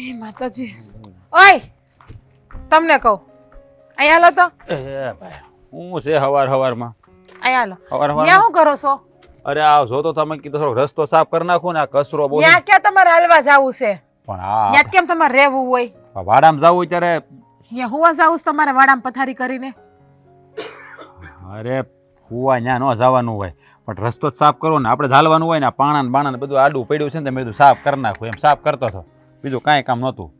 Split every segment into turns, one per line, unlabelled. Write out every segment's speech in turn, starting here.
હે માતાજી. ઓય તમને કહું. અહીંયા લો તો.
એ ભાઈ હું છે હવાર હવારમાં.
અહીંયા લો
હવાર
ત્યાં
હવાર
શું કરો છો?
અરે આ જો તો તમે કીધું થોડો રસ્તો સાફ કરી નાખો ને આ કચરો બહુ
ત્યાં ક્યાં તમારે હાલવા જવું છે?
પણ આ
ત્યાં કેમ તમારે રહેવું હોય?
વાડામાં જવું ત્યારે
ત્યાં હુવા જાવું છે તમારે વાડામાં પથારી કરીને?
અરે હુવા ત્યાં ન જવાનું હોય. પણ રસ્તો જ સાફ કરો ને આપણે ઝાલવાનું હોય ને પાણા ને બાણા ને બધું આડું પડ્યું છે ને મેં બધું સાફ કરી નાખું એમ સાફ કરતો હતો. બીજું કાંઈ કામ નહોતું.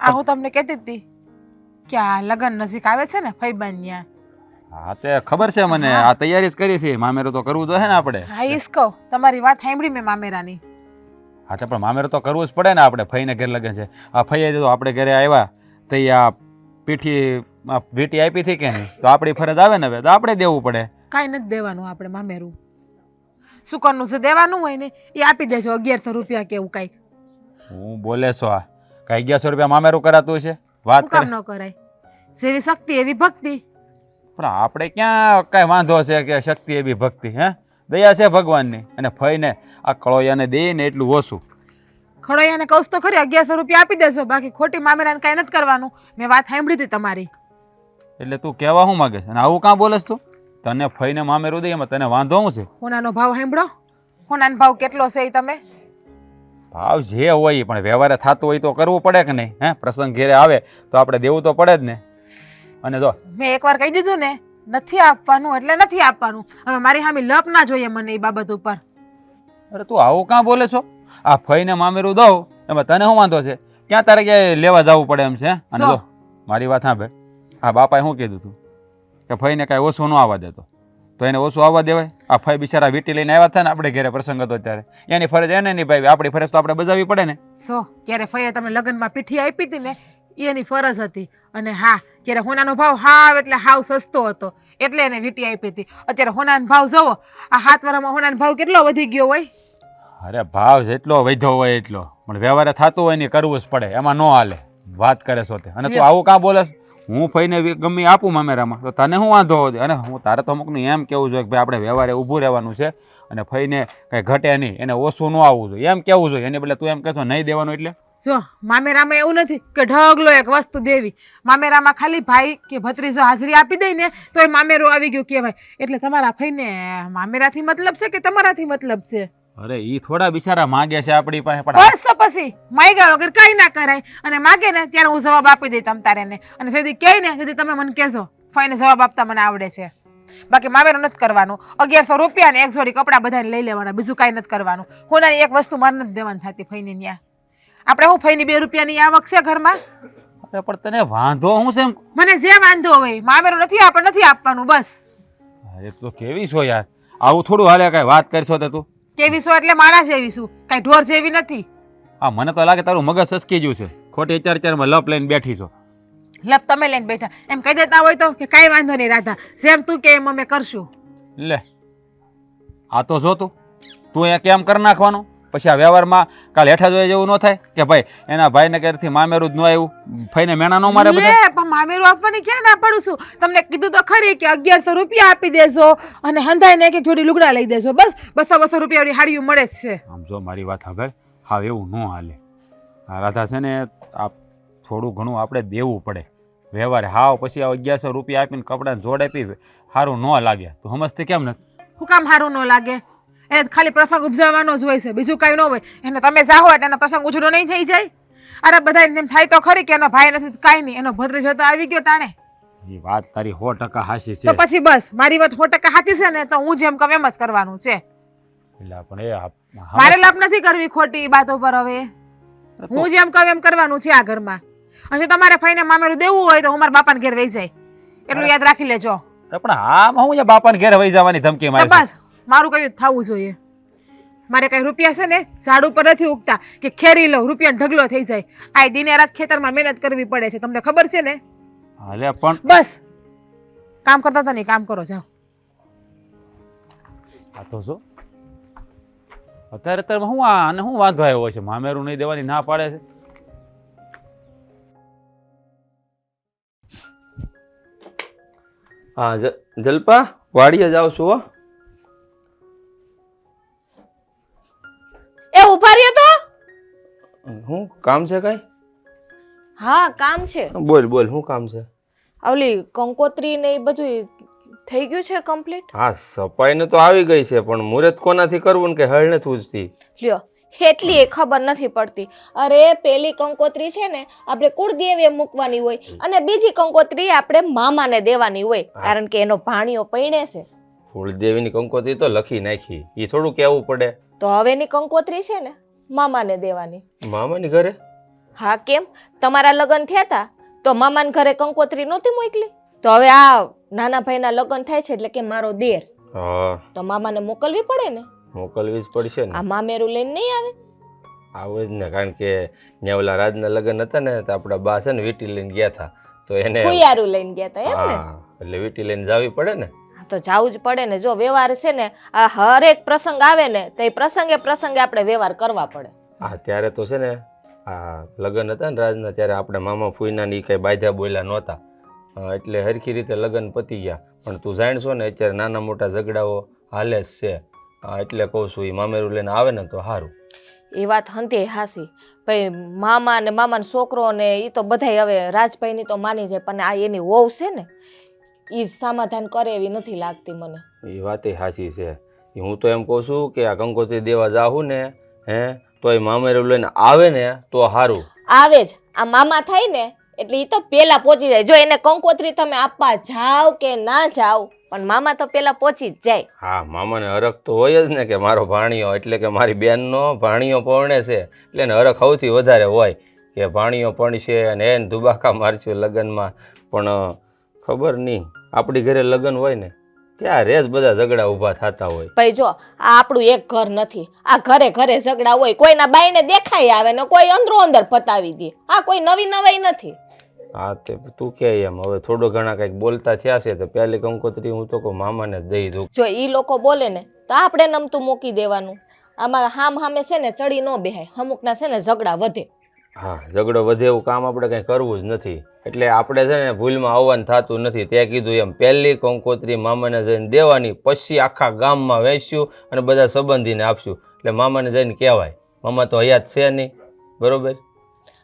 આ હું તમને કહેતી હતી કે આ લગ્ન નજીક આવે છે ને ફઈબાન ત્યાં.
હા તે ખબર છે મને. આ તૈયારી જ કરી છે. મામેરું તો કરવું જોઈએ ને આપણે.
હા ઈસ કહું. તમારી વાત સાંભળી મેં મામેરાની.
હા તો પણ મામેરો તો કરવું જ પડે ને આપણે. ફઈને ઘેર લગ્ન છે. આ ફઈએ જો આપણે ઘરે આવ્યા તો આ પીઠી વીટી આપી હતી કે નહીં? તો આપણી ફરજ આવે ને હવે. તો આપણે દેવું પડે.
કાંઈ નથી દેવાનું આપણે મામેરું. સુકનનું જે દેવાનું હોય ને? એ આપી દેજો અગિયારસો રૂપિયા કે એવું કાંઈક.
હું બોલે છો આ. કઈ અગિયારસો રૂપિયા મામેરું કરાતું છે વાત
કામ ન કરાય? જેવી શક્તિ એવી ભક્તિ.
પણ આપણે ક્યાં કઈ વાંધો છે કે શક્તિ એવી ભક્તિ હે? દયા છે ભગવાનની. અને ફઈને આ કળોયાને દે ને એટલું ઓછું.
ખડોયાને કહું તો ખરી અગિયારસો રૂપિયા આપી દેશો. બાકી ખોટી મામેરાને કાંઈ નથી કરવાનું. મેં વાત સાંભળી હતી તમારી.
એટલે તું કહેવા શું માગે અને આવું કાં બોલેસ તું? તને ફઈને મામેરું દે એમાં તને વાંધો શું છે?
હોનાનો ભાવ સાંભળો. હોનાનો ભાવ કેટલો છે એ તમે?
ભાવ જે હોય પણ વ્યવહારે થતું હોય તો કરવું પડે કે નહીં હે? પ્રસંગ ઘેરે આવે તો આપણે દેવું તો પડે જ ને. અને જો
મેં એકવાર કહી દીધું ને નથી આપવાનું એટલે નથી આપવાનું. હવે મારી સામે લપ ના જોઈએ મને એ બાબત ઉપર.
અરે તું આવું કાં બોલે છો? આ ફઈને મામેરું દઉં એમાં તને શું વાંધો છે? ક્યાં તારે ક્યાંય લેવા જવું પડે એમ છે અને
જો.
જો મારી વાત સાંભળ. આ બાપાએ શું કીધું તું? કે ફઈને કાંઈ ઓછું ન આવવા દેતો તો એને ઓછું આવવા દેવાય. આ ફાઈ બિચારા વીટી લઈને આવ્યા હતા ને આપણે ઘરે પ્રસંગ હતો ત્યારે. એની ફરજ એને નહીં ભાઈ આપણી ફરજ તો આપણે બજાવવી પડે ને.
સો ત્યારે ફઈએ તમે લગ્નમાં પીઠી આપી હતી ને એની ફરજ હતી. અને હા ત્યારે હોનાનો ભાવ હાવ એટલે હાવ સસ્તો હતો એટલે એને વીટી આપી હતી. અત્યારે હોનાનો ભાવ જોવો આ હાથ વરામાં હોનાનો ભાવ કેટલો વધી ગયો હોય?
અરે ભાવ જેટલો વધ્યો હોય એટલો. પણ વ્યવહાર થતું હોય ને કરવું જ પડે એમાં ન હાલે. વાત કરે છો તે. અને તું આવું કાં બોલે? હું ફઈને ગમી આપું મામેરામાં, તો તને શું વાંધો હોય? અને હું તારે તો અમુકને એમ કહેવું જોઈએ કે ભાઈ આપણે વ્યવહારે ઊભું રહેવાનું છે અને ફઈને કંઈ ઘટે નહીં, એને ઓછું ન આવવું જોઈએ. એમ કહેવું જોઈએ? એને બદલે તું એમ કહેતો, નહીં દેવાનું એટલે?
જો, મામેરામાં એવું નથી કે ઢગલો એક વસ્તુ દેવી. મામેરામાં ખાલી ભાઈ કે ભત્રીજો હાજરી આપી દઈ ને તો એ મામેરું આવી ગયું કહેવાય. એટલે તમારા ભાઈને મામેરાથી મતલબ છે કે તમારાથી મતલબ છે?
અરે ઈ થોડા બિચારા માગે છે આપણી પાસે પણ
તો પછી માગ્યા વગર કઈ ના કરાય. અને માગે ને ત્યારે હું જવાબ આપી દઈ તમ તારે ને અને સીધી કહે ને સીધી તમે મને કહેજો ફાઈને જવાબ આપતા મને આવડે છે. બાકી મારે નથી કરવાનું. અગિયારસો રૂપિયા ને એક જોડી કપડાં બધાને લઈ લેવાના બીજું કાંઈ નથી કરવાનું. હોનાની એક વસ્તુ મારે નથી દેવાની થતી ફઈને ત્યાં આપણે હું ફઈની બે રૂપિયાની આવક છે ઘરમાં?
અરે પણ તને વાંધો હું છે
મને જે વાંધો હોય મામેરું નથી આપણે નથી આપવાનું બસ.
અરે તું કેવી છો યાર. આવું થોડું હાલે કઈ વાત કરશો તો તું?
કેવી છો એટલે માણસ જેવી શું કાંઈ ઢોર જેવી નથી.
આ મને તો લાગે તારું મગજ સસકી ગયું છે. ખોટી અત્યારે ચારમાં લપ લઈને બેઠી છો.
લપ તમે લઈને બેઠા. એમ કહી દેતા હોય તો કે કાંઈ વાંધો નહીં રાધા. જેમ તું કે એમ અમે કરશું.
લે આ તો જો તું. તું અહીંયા કેમ કરી નાખવાનું? પછી આ વ્યવહારમાં કાલ હેઠા જોઈએ જેવું ન થાય કે ભાઈ એના ભાઈને ઘરેથી મામેરું જ ન આવ્યું ભાઈને મેણા ન મારે
લે
બધા
પણ મામેરું આપવાની ક્યાં ના પડું છું? તમને કીધું તો ખરી કે અગિયારસો રૂપિયા આપી દેજો અને હંધાઈને એક એક જોડી લુગડા લઈ દેજો બસ. બસો બસો રૂપિયા વાળી હાડીઓ મળે જ છે.
આમ જો મારી વાત હવે હા એવું ન હાલે. આ રાધા છે ને આ થોડું ઘણું આપણે દેવું પડે. વ્યવહાર હાવ પછી આ અગિયારસો રૂપિયા આપીને કપડાં જોડ આપી સારું ન લાગે. તો સમજતી કેમ નથી?
શું કામ સારું ન લાગે? એ ખાલી પ્રસંગ ઉપજાવવાનો જ હોય છે બીજું કાંઈ ન હોય. એને તમે જાઓ એટલે એનો પ્રસંગ ઉછળો નહીં થઈ જાય. અરે બધા એમ થાય તો ખરી કે એનો ભાઈ નથી કાંઈ નહીં. એનો ભદ્ર તો આવી ગયો ટાણે.
એ વાત તારી સો ટકા હાસી
તો
છે
પછી બસ મારી વાત સો ટકા સાચી છે ને તો હું જેમ કહું એમ જ કરવાનું છે.
પણ એ
મારે લાભ નથી કરવી ખોટી વાતો પર હવે. હું જેમ કહું એમ કરવાનું છે આ ઘરમાં. અને જો તમારે ફઈને મામેરું દેવું હોય તો હું મારા બાપાને ઘેર વહી જાય. એટલું યાદ રાખી લેજો.
પણ હા હું બાપાને ઘેર વહી જવાની ધમકી મારી
બસ મારું કયું થવું જોઈએ? મારે કઈ રૂપિયા છે ને ઝાડ ઉપર નથી ઉગતા કે ખેરી લઉં રૂપિયા ઢગલો થઈ જાય. આ દિને રાત ખેતરમાં મહેનત કરવી પડે છે તમને ખબર છે ને?
હાલે પણ
બસ. કામ કરતા હતા નહીં કામ કરો જાઓ.
આ તો શું? અત્યારે અત્યારે હું આ અને શું વાંધો આવ્યો છે? મામેરું નહીં દેવાની ના પાડે છે?
હા જ- જલપા વાડીએ જાઉં છું કામ છે કઈ?
હા કામ છે.
બોલ બોલ શું કામ છે?
ઓલી કંકોત્રી ને એ બધું થઈ ગયું છે કમ્પ્લીટ?
હા સફાઈને તો આવી ગઈ છે પણ મુહૂર્ત કોનાથી કરવું ને કે હળ નથી ઉજતી
લ્યો એટલી એ ખબર નથી પડતી. અરે પેલી કંકોત્રી છે ને આપણે કુળદેવીએ મૂકવાની હોય અને બીજી કંકોત્રી આપણે મામાને દેવાની હોય કારણ કે એનો ભાણિયો પૈણે છે.
કુળદેવીની કંકોત્રી તો લખી નાખી. એ થોડું કહેવું પડે.
તો હવેની કંકોત્રી છે ને મામાને દેવાની.
મામાની ઘરે?
હા કેમ? તમારા લગ્ન થયા હતા તો મામાને ઘરે કંકોત્રી નહોતી મોકલી? તો હવે આ નાના ભાઈના લગ્ન થાય છે એટલે કે મારો દેર.
હા.
તો મામાને મોકલવી પડે ને?
મોકલવી જ પડશે
આ
ને
મામેરું લઈને નહીં આવે?
આવું જ ને કારણ કે ત્યાં ઓલા રાજના લગ્ન હતા ને તો આપણા બા છે ને વીટી લઈને ગયા હતા તો એને
ખુયારું લઈને ગયા હતા એમ ને?
એટલે વીટી લઈને જાવી પડે ને.
તો જાવું જ પડે ને જો વ્યવહાર છે ને આ હરેક પ્રસંગ આવે ને તો એ પ્રસંગે પ્રસંગે આપણે વ્યવહાર કરવા પડે.
હા ત્યારે તો છે ને આ લગ્ન હતા ને રાજના ત્યારે આપણે મામા ફૂઈના ની કઈ બાધ્યા બોલ્યા નહોતા. એટલે હરખી રીતે લગ્ન પતી ગયા. પણ તું જાણશો ને અત્યારે નાના મોટા ઝઘડાઓ હાલે જ છે. એટલે કહું છું એ મામેરું લઈને આવે ને તો સારું
એ વાત હંતે હાસી. ભાઈ મામા ને મામાનો છોકરો ને એ તો બધાય હવે રાજભાઈની તો માની જાય પણ આ એની વહુ છે ને એ સમાધાન કરે એવી નથી લાગતી મને.
એ વાતે સાચી છે. હું તો એમ કહું છું કે આ કંકોત્રી દેવા જાહું ને હે તો એ મામેરું લઈને આવે ને તો સારું
આવે જ. આ મામા થાય ને એટલે એ તો પેલા પહોંચી જાય. જો એને કંકોત્રી તમે આપવા જાઓ કે ના જાઓ પણ મામા તો પેલા પહોંચી જ જાય.
હા મામાને હરખ તો હોય જ ને કે મારો ભાણિયો એટલે કે મારી બેનનો ભાણિયો પરણે છે. એટલે એને હરખ સૌથી વધારે હોય કે ભાણિયો પરણશે અને એને દુબાકા મારશું લગ્નમાં. પણ ખબર નહીં. આપણી ઘરે લગ્ન હોય ને ત્યારે જ બધા ઝઘડા ઊભા થતા હોય.
ભાઈ જો આ આપણું એક ઘર નથી. આ ઘરે ઘરે ઝઘડા હોય કોઈના બાઈને દેખાઈ આવે ને કોઈ અંદરો અંદર પતાવી દે. આ કોઈ નવી નવાઈ નથી.
હા તે તું કે એમ હવે થોડો ઘણા કંઈક બોલતા થયા છે તો પહેલી કંકોત્રી હું તો કહું મામાને જ દઈ દઉં.
જો ઈ લોકો બોલે ને તો આપણે નમતું મૂકી દેવાનું. આમાં હામ હામે છે ને ચડી ન બેહાય અમુકના છે ને ઝઘડા વધે.
હા, ઝઘડો વધે એવું કામ આપણે કંઈ કરવું જ નથી. એટલે આપણે છે ને ભૂલમાં આવવાનું થતું નથી. તે કીધું એમ, પહેલી કંકોત્રી મામાને જઈને દેવાની, પછી આખા ગામમાં વેચ્યું અને બધા સંબંધીને આપશું. એટલે મામાને જઈને કહેવાય, મામા તો હયાત છે નહીં. બરોબર?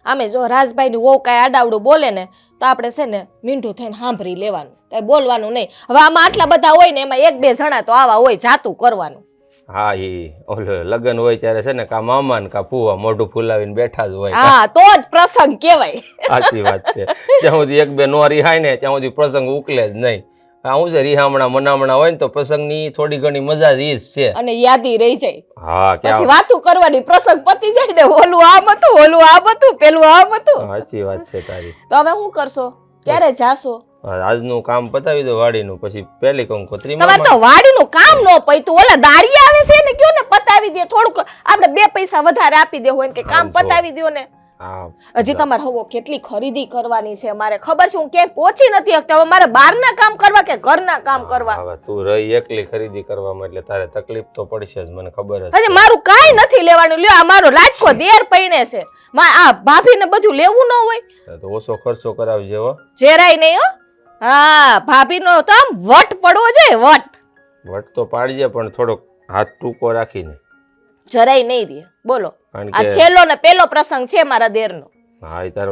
આમે જો રાજભાઈની વહુ કાંઈ આડાવડું બોલે ને, તો આપણે છે ને મીંઢું થઈને સાંભળી લેવાનું. કાંઈ બોલવાનું નહીં. હવે આમાં આટલા બધા હોય ને, એમાં એક બે જણા તો આવા હોય, જાતું કરવાનું.
હા એ ઓલો લગન હોય ત્યારે છે ને કા મામા ને કા ફુવા મોઢું ફૂલાવીને બેઠા જ હોય.
હા તો જ પ્રસંગ કહેવાય.
સાચી વાત છે. ત્યાં સુધી એક બે નો રિહાય ને ત્યાં સુધી પ્રસંગ ઉકલે જ નહીં. આવું છે રિહામણા મનામણા હોય ને તો પ્રસંગની થોડી ઘણી મજા જ છે.
અને યાદી રહી જાય.
હા
પછી વાતું કરવાની પ્રસંગ પતી જાય ને ઓલું આમ હતું ઓલું આમ હતું પેલું આમ હતું.
સાચી વાત છે તારી.
તો હવે શું કરશો? ક્યારે જાશો?
હા, આજનું કામ પતાવી દો વાડીનું પછી પહેલી કંકોત્રી
તમારે તો વાડીનું કામ ન પૈતું ઓલા દાડી આવે છે ને કયો ને પતાવી દે થોડુંક. આપણે બે પૈસા વધારે આપી દેવું હોય ને કે કામ પતાવી દો ને. હજી તમારે હવે કેટલી ખરીદી કરવાની છે મારે ખબર છે હું ક્યાંય પહોંચી નથી શકતી. હવે મારે બહારના કામ કરવા કે ઘરના કામ કરવા?
હવે તું રહી એકલી ખરીદી કરવામાં એટલે તારે તકલીફ તો પડશે જ મને ખબર છે.
હજી મારું કાંઈ નથી લેવાનું. લ્યો આ મારો લાટકો દેર પૈણે છે. મા આ ભાભીને બધું લેવું ન હોય.
તો ઓછો ખર્ચો કરાવજે હો.
જરાય નહીં હો. હા ભાભીનો તો આમ વટ પડવો છે વટ.
વટ તો પાડજે પણ થોડોક હાથ ટૂંકો રાખીને.
જરાય નહીં દે. બોલો. આ છેલ્લો ને પેલો પ્રસંગ છે મારા દેરનો.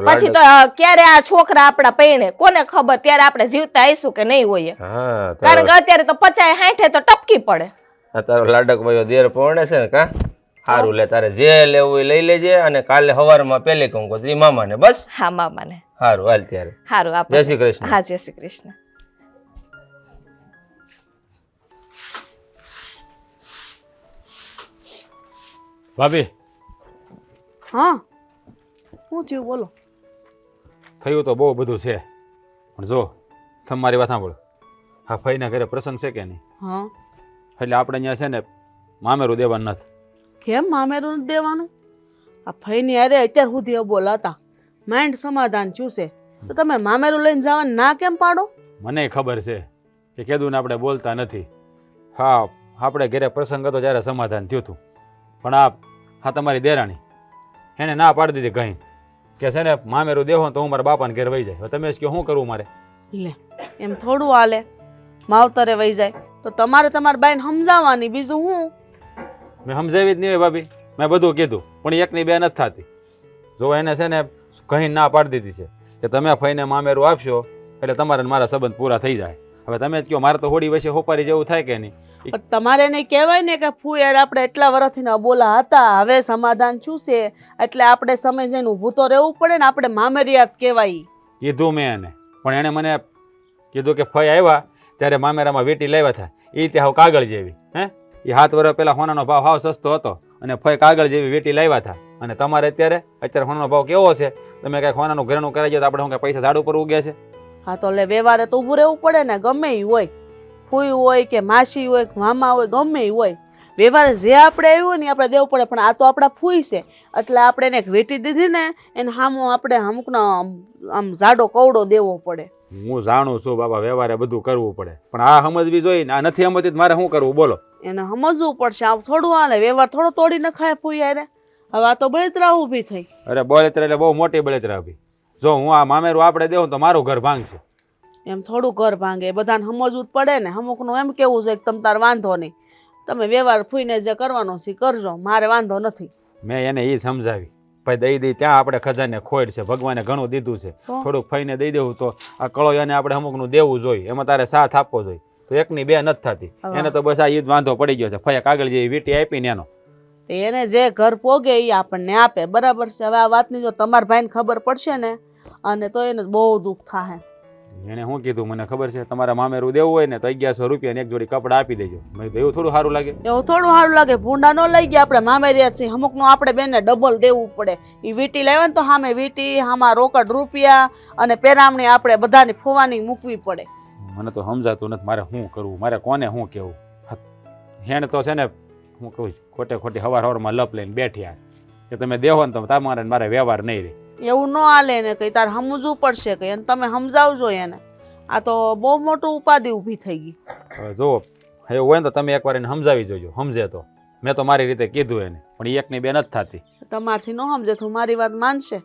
પછી તો ક્યારે આ છોકરા આપણા પૈણે? કોને ખબર ત્યારે આપણે જીવતા આવીશું કે નહીં હોઈએ? કારણ કે અત્યારે તો પચાય હાઠે તો ટપકી પડે.
તારો લાડક ભાઈઓ દેર પરણે છે ને કા? સારું લે તારે જે લેવું એ લઈ લેજે અને કાલે સવારમાં પહેલી મામા મામાને બસ?
હા મામાને.
સારું હાલ ત્યારે.
સારું
જય શ્રી કૃષ્ણ.
હા જય શ્રી કૃષ્ણ.
ભાભી.
હા. શું થયું? બોલો.
થયું તો બહુ બધું છે પણ જો તમે મારી વાત સાંભળો. હા ભાઈના ઘરે પ્રસંગ છે કે નહીં?
હા.
એટલે આપણે અહીંયા છે ને મામેરું દેવાનું નથી.
કેમ મામેરું નથી દેવાનું? આ ફઈની અરે અત્યાર સુધી બોલાતા. માઇન્ડ સમાધાન ચૂસે તો તમે મામેરું લઈને જવાનું ના કેમ પાડો?
મને ખબર છે કે કીધું ને આપણે બોલતા નથી. હા આપણે ઘરે પ્રસંગ હતો ત્યારે સમાધાન થયું હતું. પણ આ હા તમારી દેરાણી. એને ના પાડી દીધી કહી કે છે ને મામેરું દેવો તો હું મારા બાપાને ઘેર વહી જાય. તમે કહો શું કરવું મારે?
લે એમ થોડું હાલે. માવતરે વહી જાય. તો તમારે તમારી બાઈને સમજાવવાની બીજું હું?
મેં સમજાવી જ નહીં હોય ભાભી. મેં બધું કીધું પણ એકની બે નથી થતી. જો એને છે ને કહી ના પાડી દીધી છે કે તમે ફઈને મામેરું આપશો એટલે તમારે મારા સંબંધ પૂરા થઈ જાય. હવે તમે જ કહો મારે તો હોડી વચ્ચે હોપારી જેવું થાય કે નહીં?
પણ તમારે એને કહેવાય ને કે ફૂ યાર આપણે એટલા વર્ષથી બોલા હતા હવે સમાધાન શું છે? એટલે આપણે સમય જઈને ઊભું તો રહેવું પડે ને આપણે મામેરિયાત કહેવાય.
કીધું મેં એને. પણ એણે મને કીધું કે ફઈ આવ્યા ત્યારે મામેરામાં વેટી લાવ્યા હતા. એ તે હાવ કાગળ જેવી હે? એ હાથ વર્ષ પહેલાં સોનાનો ભાવ હાવ સસ્તો હતો અને ફઈ કાગળ જેવી વેટી લાવ્યા હતા. અને તમારે અત્યારે અત્યારે સોનાનો ભાવ કેવો છે? તમે કાંઈક હોનાનું ઘરેણું કરાવી જાય તો આપણે શું કાંઈ પૈસા ઝાડ ઉપર ઉગ્યા છે?
હા તો લે વ્યવહારે તો ઊભું રહેવું પડે ને ગમે એ હોય. ફૂઈ હોય કે માસી હોય કે મામા હોય ગમે એ હોય. વ્યવહારે જે આપણે આવ્યું ને આપણે દેવું પડે પણ આ તો આપણા ફૂઈ છે. એટલે આપણે એને એક વેટી દીધી ને એને સામો આપણે અમુકનો આમ આમ જાડો કવડો દેવો પડે.
હું જાણું છું બાબા વ્યવહારે બધું કરવું પડે. પણ આ સમજવી જોઈએ ને આ નથી સમજતી મારે શું કરવું? બોલો.
એને સમજવું પડશે. આમ થોડું હાલે વ્યવહાર થોડો તોડી નખાય ફૂઈ યારે હવે આ તો બળતરા ઊભી થઈ.
અરે બળેતરા એટલે બહુ મોટી બળેતરા આપી જો હું આ મામેરું આપણે દેવું તો મારું ઘર ભાંગશે.
એમ થોડું ઘર ભાંગે. બધાને સમજવું જ પડે ને. અમુકનું એમ કેવું છે કે તમ તાર વાંધો નહીં. તમે વ્યવહાર ફૂઈને જે કરવાનો છે કરજો. મારે વાંધો નથી.
મેં એને એ સમજાવી. ભાઈ દઈ દઈ ત્યાં આપણે ખજાને ખોડ છે. ભગવાને ઘણું દીધું છે. થોડુંક ફઈને દઈ દેવું તો આ કળો એને આપણે અમુકનું દેવું જોઈએ. એમાં તારે સાથ આપવો જોઈએ. તો એકની બે નથી થતી. એને તો બસ આ ઈદ વાંધો પડી ગયો છે. ફયા કાગળ જેવી વીટી આપીને એનો.
એને જે ઘર પોગે એ આપણને આપે. બરાબર છે? હવે આ વાતની જો તમારા ભાઈને ખબર પડશે ને અને તો એને બહુ દુઃખ થાય
એને શું કીધું? મને ખબર છે તમારા મામેરું દેવું હોય ને તો અગિયારસો રૂપિયા એક જોડી કપડાં આપી દેજો. મેં એવું થોડું સારું લાગે.
એવું થોડું સારું લાગે. ભૂંડા ન લઈ ગયા આપણે મામેરિયા છીએ. અમુકનું આપણે બેને ડબલ દેવું પડે. એ વીટી લાવ્યા ને તો સામે વીટી આમાં રોકડ રૂપિયા અને પેરામણી આપણે બધાની ફોવાની મૂકવી પડે.
મને તો સમજાતું નથી મારે શું કરવું મારે કોને શું કહેવું? હેણ તો છે ને હું કહું છું ખોટે ખોટી હવાર હવારમાં લપ લઈને બેઠ્યા. કે તમે દેહો ને તમે તમારે મારે વ્યવહાર નહીં રહે.
એવું ન હાલે ને કઈ તારે સમજવું પડશે કઈ અને તમે સમજાવજો એને. આ તો બહુ મોટું ઉપાધિ ઊભી થઈ ગઈ.
હવે જુઓ એવું હોય ને તો તમે એકવાર એને સમજાવી જોજો સમજે તો. મેં તો મારી રીતે કીધું એને પણ એકની બે નથી થતી.
તમારથી ન સમજે તો મારી વાત માનશે.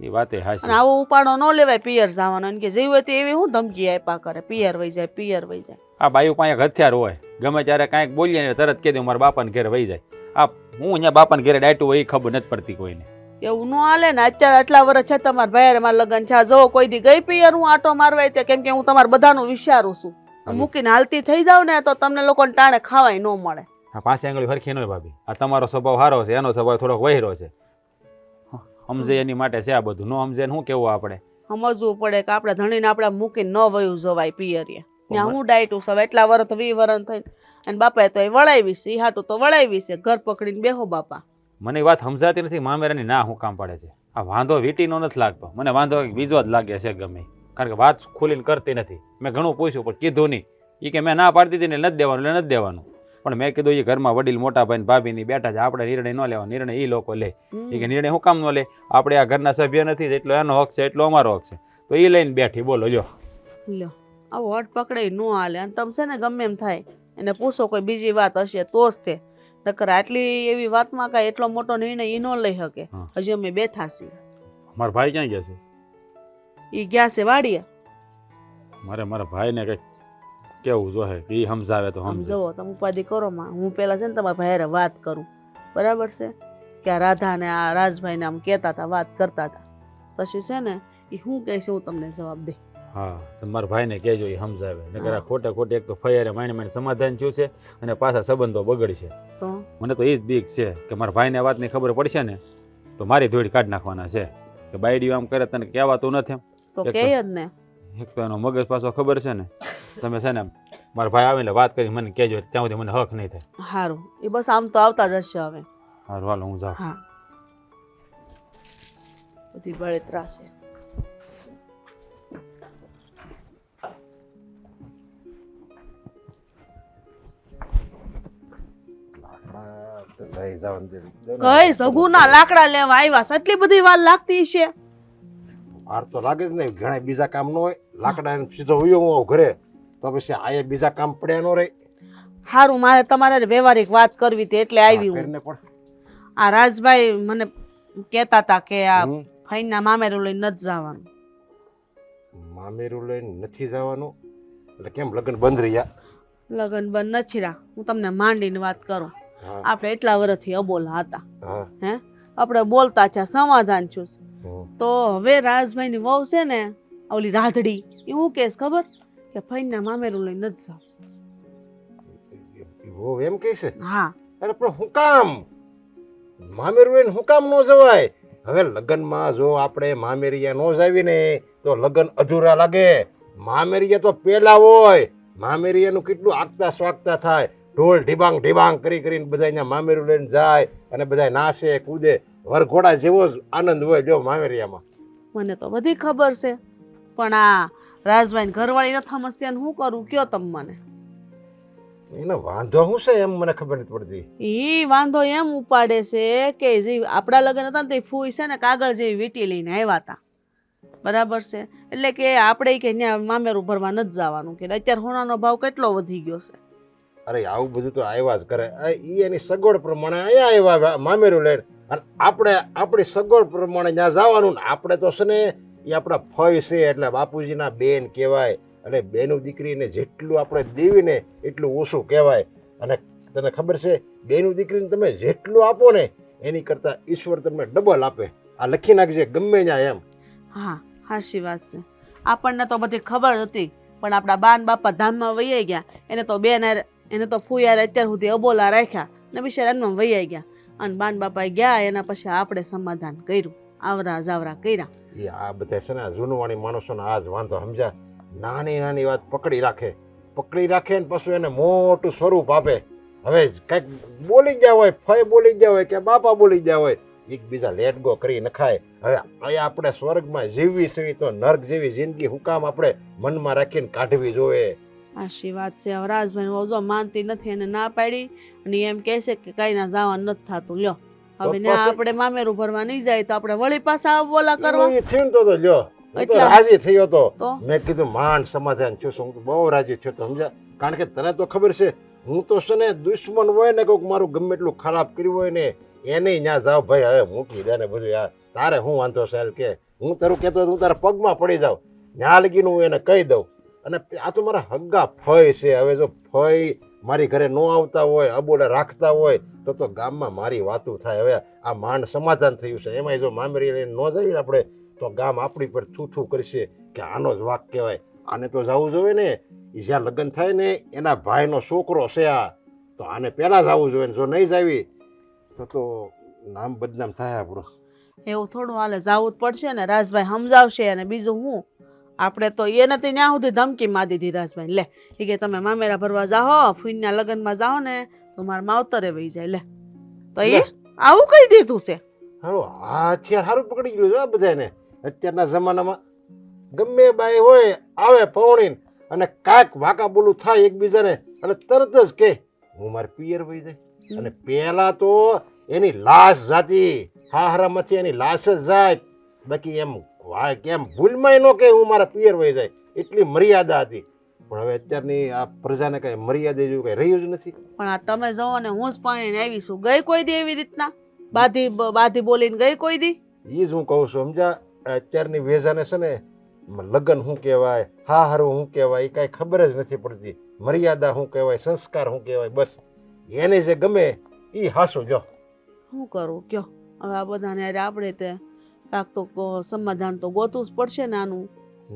એ વાતે હાસી
આવો ઉપાડો ન લેવાય પિયર જવાનો એને કે જેવી હોય તે એવી હું ધમકી આપ્યા કરે પિયર વહી જાય પિયર વહી જાય.
આ બાયુ પાસે હથિયાર હોય. ગમે ત્યારે કાંઈક બોલીએ ને તરત કહી દઉં મારા બાપાને ઘેર વહી જાય. આ હું અહીંયા બાપાને ઘેરે ડાયટું હોય એ ખબર નથી પડતી કોઈને.
એવું ન હાલે ને અત્યારે આટલા વર્ષ છે તમારા ભાઈ મારા લગ્ન છે. જો કોઈ દી ગઈ પિયર હું આટો મારવા ત્યાં કેમ કે હું તમારા બધાનું વિચારું છું. મૂકીને હાલતી થઈ જાવ ને તો તમને લોકોને ટાણે ખાવાય ન મળે.
આ પાસે આંગળી હરખી ન હોય ભાભી. આ તમારો સ્વભાવ સારો છે એનો સ્વભાવ થોડોક વહેરો છે. સમજે એની માટે છે આ બધું. ન સમજે શું કેવું આપણે?
સમજવું પડે કે આપણે ધણીને આપણે મૂકીને ન વયું જવાય પિયરીએ. ત્યાં હું ડાયટું સવ એટલા વર્ષ વી વરણ થઈ અને બાપાએ તો એ વળાવી છે હાટું તો વળાવી છે ઘર પકડીને બેહો બાપા.
મને વાત સમજાતી નથી મામેરાની ના હું કામ પાડે છે. આ વાંધો વીટીનો નથી લાગતો. મને વાંધો બીજો જ લાગે છે ગમે. કારણ કે વાત ખોલીને કરતી નથી. મેં ઘણું પૂછ્યું પણ કીધું નહીં. એ કે મેં ના પાડતી હતી ને નથી દેવાનું એટલે નથી દેવાનું. પણ મેં કીધું એ ઘરમાં વડીલ મોટા ભાઈ ભાભી ની બેઠા છે આપણે નિર્ણય ન લેવા નિર્ણય એ લોકો લે. એ કે નિર્ણય હું કામ ન લે? આપણે આ ઘરના સભ્ય નથી એટલો એનો હક છે એટલો અમારો હક છે. તો એ લઈને બેઠી બોલો જો.
લ્યો. આવો હટ પકડાઈ ન હાલે. અને તમે છે ને ગમે એમ થાય. એને પૂછો કોઈ બીજી વાત હશે તો જ તે. નકર આટલી એવી વાતમાં કાંઈ એટલો મોટો નિર્ણય એ ન લઈ શકે. હજી અમે બેઠા છીએ.
મારા ભાઈ ક્યાં ગયા છે?
એ ગયા છે વાડીએ.
મારે મારા ભાઈને કંઈક કેવું જોહે એ સમજાવે તો
આમ તમે ઉપાધિ કરો માં. હું પહેલાં છે ને તમારા ભાઈ વાત કરું. બરાબર છે? કે આ રાધા ને આ રાજભાઈને આમ કહેતા હતા વાત કરતા હતા. પછી છે ને એ હું કહે છે હું તમને જવાબ દે.
હા તમારા મારા ભાઈને કહેજો એ સમજાવે. નકર આ ખોટે ખોટી એક તો ફૈયારે માઈને માઈને સમાધાન થયું છે અને પાછા સંબંધો બગડશે. મને તો એ જ બીક છે કે મારા ભાઈને આ વાતની ખબર પડશે ને તો મારી ધોળી કાઢી નાખવાના છે. કે બાયડીઓ આમ કરે તને કહેવાતું નથી
તો કહે જ ને.
એક તો એનો મગજ પાછો ખબર છે ને તમે છે ને મારા ભાઈ આવીને વાત કરી મને કહેજો ત્યાં સુધી મને હક નહીં થાય.
સારું એ બસ આમ તો આવતા જ હશે હવે.
સારું હાલો હું જાઉં.
હા. બધી બળતરા છે
લઈ જવાનું દે
કઈ સગુના લાકડા લેવા આવ્યા છે? એટલી બધી વાર લાગતી છે.
વાર તો લાગે જ નહીં ઘણા બીજા કામ ન હોય. લાકડા સીધો ઉયો હું ઘરે તો પછી આયે બીજા કામ પડ્યા ન રહે.
સારું મારે તમારે વ્યવહારિક વાત કરવી હતી એટલે આવી હું આ રાજભાઈ મને કહેતા હતા કે આ ફાઈનના મામેરું લઈને નથી જવાનું.
મામેરું લઈને નથી જવાનું? એટલે કેમ લગ્ન બંધ રહ્યા?
લગ્ન બંધ નથી રહ્યા. હું તમને માંડીને વાત કરું. આપણે એટલા વર્ષથી અબોલા હતા.
હે.
આપણે બોલતા છે સમાધાન છું. તો હવે રાજભાઈની વહુ છે ને ઓલી રાધડી એ હું કેસ ખબર? કે ફઈના મામેરું લઈને નથી જાવ.
એમ કહે છે?
હા.
અરે પણ હું કામ? મામેરું હું કામ ન જવાય? હવે લગ્નમાં જો આપણે મામેરિયા નો જાવીને તો લગ્ન અધૂરા લાગે. મામેરિયા તો પેલા હોય. મામેરિયાનું કેટલું આગતા સ્વાગતા થાય. ઢોલ ઢીબાંગ ઢીબાંગ કરી કરીને બધા અહીંયા મામેરું લઈને જાય અને બધા નાશે કૂદે. વરઘોડા જેવો જ આનંદ હોય જો મામેરિયામાં.
મને તો બધી ખબર છે. પણ આ રાજભાઈ ઘરવાળી નથી સમજતી અને હું કરું? કયો તમ મને?
એનો વાંધો શું છે એમ મને ખબર નથી પડતી.
એ વાંધો એમ ઉપાડે છે કે જે આપણા લગ્ન હતા ને તે ફૂઈ છે ને કાગળ જેવી વીટી લઈને આવ્યા હતા. બરાબર છે? એટલે કે આપણે કે ત્યાં મામેરું ભરવા નથી જવાનું. કે અત્યારે હોનાનો ભાવ કેટલો વધી ગયો છે?
અરે, આવું બધું તો આવ્યા જ કરે. એ એની સગવડ પ્રમાણે અહીંયા આવ્યા મામેરું લઈને અને આપણે, આપણી સગવડ પ્રમાણે ત્યાં જવાનું ને આપણે તો છે એ આપણા ફય છે એટલે બાપુજીના બેન કહેવાય, અને બેનું દીકરીને જેટલું આપણે દેવીને એટલું ઓછું કહેવાય. અને તને ખબર છે, બેનું દીકરીને તમે જેટલું આપો ને, એની કરતાં ઈશ્વર તમને ડબલ આપે. આ લખી નાખજે, ગમે ત્યાં એમ.
હા હાશી વાત છે. આપણને તો બધી ખબર હતી, પણ આપણા બાન બાપા ધામમાં વહી ગયા. એને તો બેન એને તો ફૂયારે અત્યાર સુધી અબોલા રાખ્યા ને બિચારા એમનો વૈયા ગયા. અને બાન બાપા ગયા, એના પછી આપણે સમાધાન કર્યું. આવરા જાવરા કર્યા.
એ આ બધા છે ને જૂનવાણી માણસોને આ જ વાંધો, સમજ્યા? નાની નાની વાત પકડી રાખે. પકડી રાખે ને પછી એને મોટું સ્વરૂપ આપે. હવે કંઈક બોલી ગયા હોય ફય બોલી ગયા હોય કે બાપા બોલી ગયા હોય, એકબીજા લેટ ગો કરી નખાય. હવે અહીંયા આપણે સ્વર્ગમાં જીવવી સીવી તો નર્ક જેવી જિંદગી હુકામ આપણે મનમાં રાખીને કાઢવી જોઈએ.
આશી વાત છે. હવે રાજભાઈ વહુ જો માનતી નથી એને ના પાડી અને એમ કહે છે કે કઈ ના જવાનું નથી થતું. લ્યો. હવે ને આપણે મામેરું ભરવા નહીં જાય તો આપણે વળી પાછા બોલા કરવા.
થયું તો લ્યો. રાજી થયો તો. મેં કીધું માંડ સમાધાન છું. હું બહુ રાજી થયો તો સમજ્યા? કારણ કે તને તો ખબર છે હું તો છે ને દુશ્મન હોય ને કોઈક મારું ગમે એટલું ખરાબ કર્યું હોય ને એને ત્યાં જાવ ભાઈ હવે મૂકી દે ને બધું યાર. તારે હું વાંધો સાહેબ કે? હું તારું કહેતો હું તારા પગમાં પડી જાઉં. ત્યાં લગીનું હું એને કહી દઉં. અને આ તો મારા હગ્ગા ફય છે. હવે જો ફય મારી ઘરે ન આવતા હોય અબોલે રાખતા હોય, તો તો ગામમાં મારી વાતું થાય. હવે આ માંડ સમાધાન થયું છે. એમાંય જો મામેરી લઈને ન જઈએ આપણે, તો ગામ આપણી પર થૂથું કરશે કે આનો જ વાક કહેવાય. આને તો જવું જોઈએ ને. જ્યાં લગ્ન થાય ને, એના ભાઈનો છોકરો છે આ, તો આને પહેલાં જ આવવું જોઈએ ને. જો નહીં જાવી, તો તો નામ બદનામ થાય આપણું.
એવું થોડું હાલે. જાવું જ પડશે ને. રાજભાઈ સમજાવશે અને બીજું હું? આપણે તો એ નથી ત્યાં સુધી ધમકી માં દીધી રાજભાઈ. લે એ કે તમે મામેરા ભરવા જાઓ ફૂઈના લગ્નમાં જાઓ ને તો મારા માવતરે વહી જાય. લે તો એ આવું કહી દીધું છે.
હારું આ અત્યારે સારું પકડી ગયું છે આ બધાને અત્યારના જમાનામાં ગમે બાઈ હોય આવે પૌણી અને કાંઈક વાકા બોલું થાય એકબીજાને અને તરત જ કે હું મારે પિયર વહી જાય. અને પહેલા તો એની લાશ જાતી હાહરામાંથી એની લાશ જ જાય. બાકી એમ વાય કેમ ભૂલમાંય ન કે હું મારા પિયર વહી જાય. એટલી મર્યાદા હતી. પણ હવે અત્યારની આ પ્રજાને કઈ મર્યાદા જેવું કઈ રહ્યું જ નથી.
પણ આ તમે જાઓ ને હું જ પાણીને આવીશું ગઈ કોઈ દી એવી રીતના? બાધી બાધી બોલીને ગઈ કોઈ દી?
એ જ હું કહું છું સમજા? અત્યારની વેજાને છે ને લગ્ન શું કહેવાય હા હારું શું કહેવાય એ કાંઈ ખબર જ નથી પડતી. મર્યાદા શું કહેવાય સંસ્કાર શું કહેવાય બસ. એને જે ગમે એ હાસું જો.
શું કરું? કયો? હવે આ બધાને આપણે તે કાંક તો સમાધાન તો ગોતવું જ પડશે ને આનું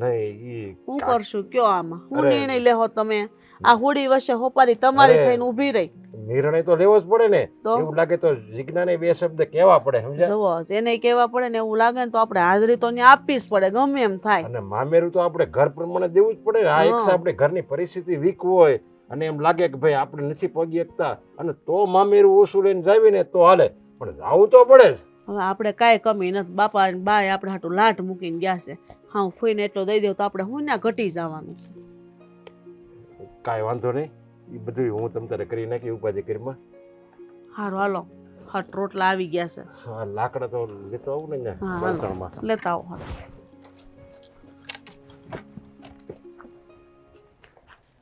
નહીં હું
કરશું? કયો આમાં?
હું
નિર્ણય લેહો તમે. આ હોડી વચ્ચે હોપારી તમારી. થઈને ઊભી રહી.
નિર્ણય તો લેવો જ પડે ને. એવું લાગે તો જીજ્ઞાને બે શબ્દ કહેવા પડે સમજ્યા?
જુઓ એને કહેવા પડે ને એવું લાગે ને તો આપણે હાજરી તો ને આપવી જ પડે ગમે એમ થાય.
અને મામેરું તો આપણે ઘર પ્રમાણે દેવું જ પડે ને. આ એક આપણે ઘરની પરિસ્થિતિ વીક હોય અને એમ લાગે કે ભાઈ આપણે નથી પગી શકતા. અને તો મામેરું ઓછું લઈને જાવી ને તો હાલે. પણ જાવું તો પડે જ.
હવે આપણે કાંઈ કમી નથી. બાપા અને બાય આપણે હાટું લાટ મૂકીને ગયા છે. હા હું ફોઈને એટલો દઈ દઉં તો આપણે હું ના ઘટી જવાનું છે?
કાંઈ વાંધો નહીં. એ બધું હું તમ તારે કરી નાખી ઉપાધિ કરીમાં
હારું હાલો. હા રોટલા આવી ગયા છે.
હા લાકડા તો લેતો આવું ને
લેતા આવો હાલો.